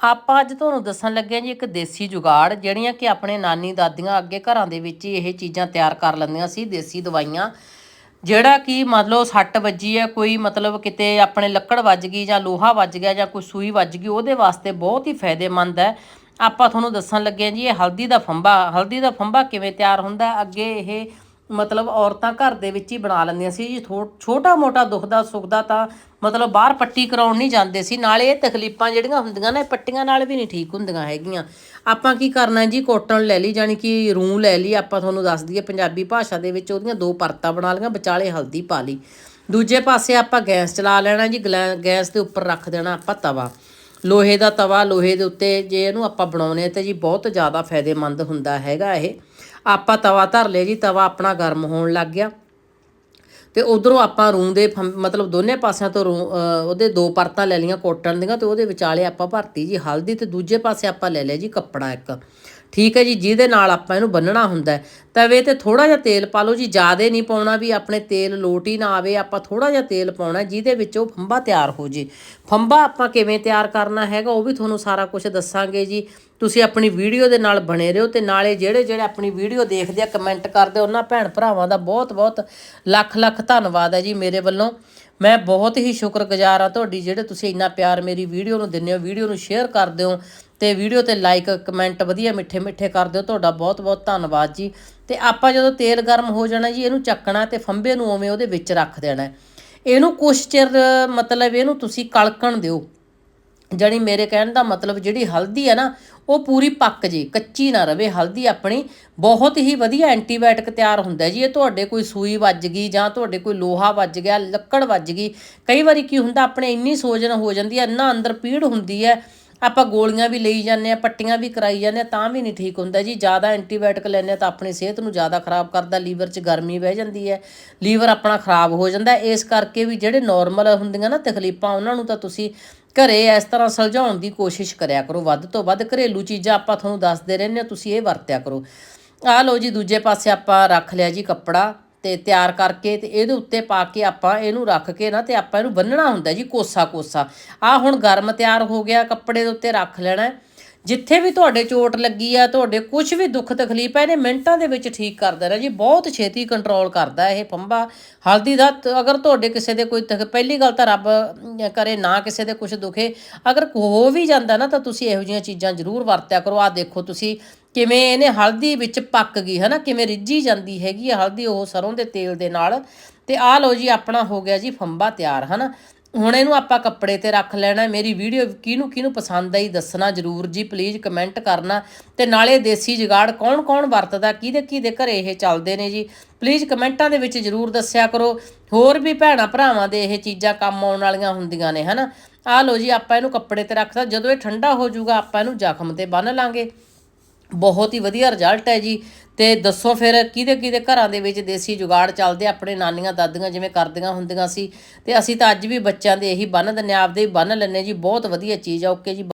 ਆਪਾਂ ਅੱਜ ਤੁਹਾਨੂੰ ਦੱਸਣ ਲੱਗੇ ਹਾਂ ਜੀ ਇੱਕ ਦੇਸੀ ਜੁਗਾੜ, ਜਿਹੜੀਆਂ ਕਿ ਆਪਣੇ ਨਾਨੀ ਦਾਦੀਆਂ ਅੱਗੇ ਘਰਾਂ ਦੇ ਵਿੱਚ ਹੀ ਇਹ ਚੀਜ਼ਾਂ ਤਿਆਰ ਕਰ ਲੈਂਦੀਆਂ ਸੀ, ਦੇਸੀ ਦਵਾਈਆਂ। ਜਿਹੜਾ ਕਿ ਮੰਨ ਲਓ ਸੱਟ ਵੱਜੀ ਹੈ, ਕੋਈ ਮਤਲਬ ਕਿਤੇ ਆਪਣੇ ਲੱਕੜ ਵੱਜ ਗਈ ਜਾਂ ਲੋਹਾ ਵੱਜ ਗਿਆ ਜਾਂ ਕੋਈ ਸੂਈ ਵੱਜ ਗਈ, ਉਹਦੇ ਵਾਸਤੇ ਬਹੁਤ ਹੀ ਫਾਇਦੇਮੰਦ ਹੈ। ਆਪਾਂ ਤੁਹਾਨੂੰ ਦੱਸਣ ਲੱਗੇ ਹਾਂ ਜੀ, ਇਹ ਹਲਦੀ ਦਾ ਫੰਬਾ, ਹਲਦੀ ਦਾ ਫੰਬਾ ਕਿਵੇਂ ਤਿਆਰ ਹੁੰਦਾ ਅੱਗੇ ਇਹ ਮਤਲਬ ਔਰਤਾਂ ਘਰ ਦੇ ਵਿੱਚ ਹੀ ਬਣਾ ਲੈਂਦੀਆਂ ਸੀ। ਜੀ ਛੋਟਾ ਮੋਟਾ ਦੁੱਖਦਾ ਸੁੱਖ ਦਾ ਤਾਂ ਮਤਲਬ ਬਾਹਰ ਪੱਟੀ ਕਰਾਉਣ ਨਹੀਂ ਜਾਂਦੇ ਸੀ। ਨਾਲੇ ਇਹ ਤਕਲੀਫਾਂ ਜਿਹੜੀਆਂ ਹੁੰਦੀਆਂ ਨੇ, ਪੱਟੀਆਂ ਨਾਲ ਵੀ ਨਹੀਂ ਠੀਕ ਹੁੰਦੀਆਂ ਹੈਗੀਆਂ। ਆਪਾਂ ਕੀ ਕਰਨਾ ਜੀ? ਕੋਟਨ ਲੈ ਲਈ ਜਾਨੀ ਕਿ ਰੂੰ ਲੈ ਲਈ। ਆਪਾਂ ਤੁਹਾਨੂੰ ਦੱਸ ਦਈਏ, ਪੰਜਾਬੀ ਭਾਸ਼ਾ ਦੇ ਵਿੱਚ ਉਹਦੀਆਂ ਦੋ ਪਰਤਾਂ ਬਣਾ ਲਈਆਂ, ਵਿਚਾਲੇ ਹਲਦੀ ਪਾ ਲਈ। ਦੂਜੇ ਪਾਸੇ ਆਪਾਂ ਗੈਸ ਚਲਾ ਲੈਣਾ ਜੀ, ਗਲੈ- ਗੈਸ ਦੇ ਉੱਪਰ ਰੱਖ ਦੇਣਾ ਆਪਾਂ ਤਵਾ। ਲੋਹੇ ਦਾ ਤਵਾ ਲੋਹੇ ਦੇ ਉੱਤੇ ਜੇ ਇਹਨੂੰ ਆਪਾਂ ਬਣਾਉਨੇ ਤੇ ਜੀ ਬਹੁਤ ਜ਼ਿਆਦਾ ਫਾਇਦੇਮੰਦ ਹੁੰਦਾ ਹੈਗਾ ਇਹ। ਆਪਾਂ ਤਵਾ ਧਰ ਲਿਆ ਜੀ, ਤਵਾ ਆਪਣਾ ਗਰਮ ਹੋਣ ਲੱਗ ਗਿਆ। ਤੇ ਉਧਰੋਂ ਆਪਾਂ ਰੂੰ ਦੇ ਮਤਲਬ ਦੋਨੇ ਪਾਸਿਆਂ ਤੋਂ ਰੂੰ ਉਹਦੇ ਦੋ ਪਰਤਾਂ ਲੈ ਲਈਆਂ ਕੋਟਨ ਦੀਆਂ ਤੇ ਉਹਦੇ ਵਿਚਾਲੇ ਆਪਾਂ ਭਰਤੀ ਜੀ। ਹਲਦੀ ਤੇ ਦੂਜੇ ਪਾਸੇ ਆਪਾਂ ਲੈ ਲਿਆ ਜੀ ਕੱਪੜਾ ਇੱਕ। ਠੀਕ ਹੈ ਜੀ, ਜਿਹਦੇ ਨਾਲ ਆਪਾਂ ਇਹਨੂੰ ਬੰਨਣਾ ਹੁੰਦਾ ਤਵੇ ਤੇ ਥੋੜਾ ਜਿਹਾ ਤੇਲ ਪਾ ਲਓ ਜੀ, ਜ਼ਿਆਦਾ ਨਹੀਂ ਪਾਉਣਾ ਵੀ ਆਪਣੇ ਤੇਲ ਲੋਟ ਹੀ ਨਾ ਆਵੇ, ਆਪਾਂ ਥੋੜਾ ਜਿਹਾ ਤੇਲ ਪਾਉਣਾ ਜਿਹਦੇ ਵਿੱਚ ਉਹ ਫੰਬਾ ਤਿਆਰ ਹੋ ਜੇ। ਫੰਬਾ ਆਪਾਂ ਕਿਵੇਂ ਤਿਆਰ ਕਰਨਾ ਹੈਗਾ, ਉਹ ਵੀ ਤੁਹਾਨੂੰ ਸਾਰਾ ਕੁਝ ਦੱਸਾਂਗੇ ਜੀ। ਤੁਸੀਂ ਆਪਣੀ ਵੀਡੀਓ ਦੇ ਨਾਲ ਬਣੇ ਰਹੋ ਤੇ ਨਾਲੇ ਜਿਹੜੇ ਜਿਹੜੇ ਆਪਣੀ ਵੀਡੀਓ ਦੇਖਦੇ ਆ, ਕਮੈਂਟ ਕਰਦੇ ਉਹਨਾਂ ਭੈਣ ਭਰਾਵਾਂ ਦਾ ਬਹੁਤ ਬਹੁਤ ਲੱਖ ਲੱਖ ਧੰਨਵਾਦ ਹੈ ਜੀ ਮੇਰੇ ਵੱਲੋਂ। ਮੈਂ ਬਹੁਤ ਹੀ ਸ਼ੁਕਰਗੁਜ਼ਾਰ ਆ ਤੁਹਾਡੀ, ਜਿਹੜੇ ਤੁਸੀਂ ਇੰਨਾ ਪਿਆਰ ਮੇਰੀ ਵੀਡੀਓ ਨੂੰ ਦਿੰਦੇ ਹੋ, ਵੀਡੀਓ ਨੂੰ ਸ਼ੇਅਰ ਕਰਦੇ ਹੋ। ਤੇ ਵੀਡੀਓ ਤੇ ਲਾਈਕ ਕਮੈਂਟ ਵਧੀਆ ਮਿੱਠੇ ਮਿੱਠੇ ਕਰ ਦਿਓ। ਤੁਹਾਡਾ ਬਹੁਤ ਬਹੁਤ ਧੰਨਵਾਦ ਜੀ। ਤੇ ਆਪਾਂ ਜਦੋਂ ਤੇਲ ਗਰਮ ਹੋ ਜਾਣਾ ਜੀ, ਇਹਨੂੰ ਚੱਕਣਾ ਤੇ ਫੰਬੇ ਨੂੰ ਉਵੇਂ ਉਹਦੇ ਵਿੱਚ ਰੱਖ ਦੇਣਾ ਇਹਨੂੰ ਕੁਛ ਚਿਰ, ਮਤਲਬ ਇਹਨੂੰ ਤੁਸੀਂ ਕਲਕਣ ਦਿਓ। ਜਾਣੀ ਮੇਰੇ ਕਹਿਣ ਦਾ ਮਤਲਬ ਜਿਹੜੀ ਹਲਦੀ ਹੈ ਨਾ, ਉਹ ਪੂਰੀ ਪੱਕ ਜੇ, ਕੱਚੀ ਨਾ ਰਵੇ। ਹਲਦੀ ਆਪਣੀ ਬਹੁਤ ਹੀ ਵਧੀਆ ਐਂਟੀਬਾਇਓਟਿਕ ਤਿਆਰ ਹੁੰਦਾ ਜੀ। ਇਹ ਤੁਹਾਡੇ ਕੋਈ ਸੂਈ ਵੱਜ ਗਈ ਜਾਂ ਤੁਹਾਡੇ ਕੋਈ ਲੋਹਾ ਵੱਜ ਗਿਆ, ਲੱਕੜ ਵੱਜ ਗਈ। ਕਈ ਵਾਰੀ ਕੀ ਹੁੰਦਾ, ਆਪਣੇ ਇੰਨੀ ਸੋਜਨ ਹੋ ਜਾਂਦੀ ਹੈ, ਇੰਨਾ ਅੰਦਰ ਪੀੜ ਹੁੰਦੀ ਹੈ ਆਪਾਂ ਗੋਲੀਆਂ ਵੀ ਲਈ ਜਾਂਦੇ ਆ ਪੱਟੀਆਂ ਵੀ ਕਰਾਈ ਜਾਂਦੇ ਆ ਤਾਂ ਵੀ ਨਹੀਂ ਠੀਕ ਹੁੰਦਾ ਜੀ। ਜ਼ਿਆਦਾ ਐਂਟੀਬਾਇਓਟਿਕ ਲੈਂਦੇ ਆ ਤਾਂ ਆਪਣੀ ਸਿਹਤ ਨੂੰ ਜ਼ਿਆਦਾ ਖਰਾਬ ਕਰਦਾ, ਲੀਵਰ 'ਚ ਗਰਮੀ ਬਹਿ ਜਾਂਦੀ ਹੈ, ਲੀਵਰ ਆਪਣਾ ਖਰਾਬ ਹੋ ਜਾਂਦਾ ਇਸ ਕਰਕੇ ਵੀ ਜਿਹੜੇ ਨਾਰਮਲ ਹੁੰਦੀਆਂ ਨਾ ਤਕਲੀਫਾਂ, ਉਹਨਾਂ ਨੂੰ ਤਾਂ ਤੁਸੀਂ ਘਰੇ ਇਸ ਤਰ੍ਹਾਂ ਸੁਲਝਾਉਣ ਦੀ ਕੋਸ਼ਿਸ਼ ਕਰਿਆ ਕਰੋ। ਵੱਧ ਤੋਂ ਵੱਧ ਘਰੇਲੂ ਚੀਜ਼ਾਂ ਆਪਾਂ ਤੁਹਾਨੂੰ ਦੱਸਦੇ ਰਹਿੰਦੇ ਹਾਂ, ਤੁਸੀਂ ਇਹ ਵਰਤਿਆ ਕਰੋ। ਆਹ ਲਓ ਜੀ, ਦੂਜੇ ਪਾਸੇ ਆਪਾਂ ਰੱਖ ਲਿਆ ਜੀ ਕੱਪੜਾ। ਤੇ ਤਿਆਰ ਕਰਕੇ ਤੇ ਇਹਦੇ ਉੱਤੇ ਪਾ ਕੇ ਆਪਾਂ ਇਹਨੂੰ ਰੱਖ ਕੇ ਨਾ ਤੇ ਆਪਾਂ ਇਹਨੂੰ ਬੰਨਣਾ ਹੁੰਦਾ ਜੀ ਕੋਸਾ ਕੋਸਾ ਆ ਹੁਣ ਗਰਮ ਤਿਆਰ ਹੋ ਗਿਆ, ਕੱਪੜੇ ਦੇ ਉੱਤੇ ਰੱਖ ਲੈਣਾ। ਜਿੱਥੇ ਵੀ ਤੁਹਾਡੇ ਚੋਟ ਲੱਗੀ ਆ, ਤੁਹਾਡੇ ਕੁਝ ਵੀ ਦੁੱਖ ਤਕਲੀਫ ਹੈ ਇਹਨੇ ਮਿੰਟਾਂ ਦੇ ਵਿੱਚ ਠੀਕ ਕਰ ਦੇਣਾ ਜੀ। ਬਹੁਤ ਛੇਤੀ ਕੰਟਰੋਲ ਕਰਦਾ ਇਹ ਫੰਬਾ ਹਲਦੀ ਦਾ ਅਗਰ ਤੁਹਾਡੇ ਕਿਸੇ ਦੇ ਕੋਈ ਤਕ- ਪਹਿਲੀ ਗੱਲ ਤਾਂ ਰੱਬ ਕਰੇ ਨਾ ਕਿਸੇ ਦੇ ਕੁਝ ਦੁਖੇ। ਅਗਰ ਹੋ ਵੀ ਜਾਂਦਾ ਨਾ, ਤਾਂ ਤੁਸੀਂ ਇਹੋ ਜਿਹੀਆਂ ਚੀਜ਼ਾਂ ਜ਼ਰੂਰ ਵਰਤਿਆ ਕਰੋ। ਆ ਦੇਖੋ ਤੁਸੀਂ ਕਿਵੇਂ ਇਹਨੇ ਹਲਦੀ ਵਿੱਚ ਪੱਕ ਗਈ ਹੈ ਨਾ ਕਿਵੇਂ ਰਿੱਝੀ ਜਾਂਦੀ ਹੈਗੀ ਆ ਹਲਦੀ ਉਹ ਸਰੋਂ ਦੇ ਤੇਲ ਦੇ ਨਾਲ। ਤੇ ਆਹ ਲਓ ਜੀ, ਆਪਣਾ ਹੋ ਗਿਆ ਜੀ ਫੰਬਾ ਤਿਆਰ, ਹਨਾ? ਹੁਣ ਇਹਨੂੰ ਆਪਾਂ ਕੱਪੜੇ ਤੇ ਰੱਖ ਲੈਣਾ, ਮੇਰੀ ਵੀਡੀਓ ਕਿਹਨੂੰ ਕਿਹਨੂੰ ਪਸੰਦ ਆਈ ਦੱਸਣਾ ਜਰੂਰ ਜੀ ਪਲੀਜ਼ ਕਮੈਂਟ ਕਰਨਾ। ਤੇ ਨਾਲੇ ਦੇਸੀ ਜੁਗਾੜ ਕੌਣ ਕੌਣ ਵਰਤਦਾ, ਕਿਹਦੇ ਕਿਹਦੇ ਘਰੇ ਇਹ ਚੱਲਦੇ ਨੇ ਜੀ? ਪਲੀਜ਼ ਕਮੈਂਟਾਂ ਦੇ ਵਿੱਚ ਜਰੂਰ ਦੱਸਿਆ ਕਰੋ। ਹੋਰ ਵੀ ਭੈਣਾ ਭਰਾਵਾਂ ਦੇ ਇਹ ਚੀਜ਼ਾਂ ਕੰਮ ਆਉਣ ਵਾਲੀਆਂ ਹੁੰਦੀਆਂ ਨੇ, ਹਨਾ? ਆ ਲਓ ਜੀ, ਆਪਾਂ ਇਹਨੂੰ ਕੱਪੜੇ ਤੇ ਰੱਖਦਾ ਜਦੋਂ ਇਹ ਠੰਡਾ ਹੋ ਜਾਊਗਾ, ਆਪਾਂ ਇਹਨੂੰ ਜ਼ਖਮ ਤੇ ਬੰਨ ਲਾਂਗੇ। ਬਹੁਤ ਹੀ ਵਧੀਆ ਰਿਜ਼ਲਟ ਹੈ ਜੀ। ਤੇ ਦੱਸੋ ਫਿਰ ਕਿਹਦੇ ਕਿਹਦੇ ਘਰਾਂ ਦੇ ਵਿੱਚ ਦੇਸੀ ਜੁਗਾੜ ਚੱਲਦੇ ਆਪਣੇ ਨਾਨੀਆਂ ਦਾਦੀਆਂ ਜਿਵੇਂ ਕਰਦੀਆਂ ਹੁੰਦੀਆਂ ਸੀ। ਤੇ ਅਸੀਂ ਤਾਂ ਅੱਜ ਵੀ ਬੱਚਿਆਂ ਦੇ ਇਹੀ ਬੰਨ ਦਿੰਦੇ ਹਾਂ, ਆਪਦੇ ਹੀ ਬੰਨ ਲੈਂਦੇ ਜੀ। ਬਹੁਤ ਵਧੀਆ ਚੀਜ਼ ਆ ਓਕੇ ਜੀ।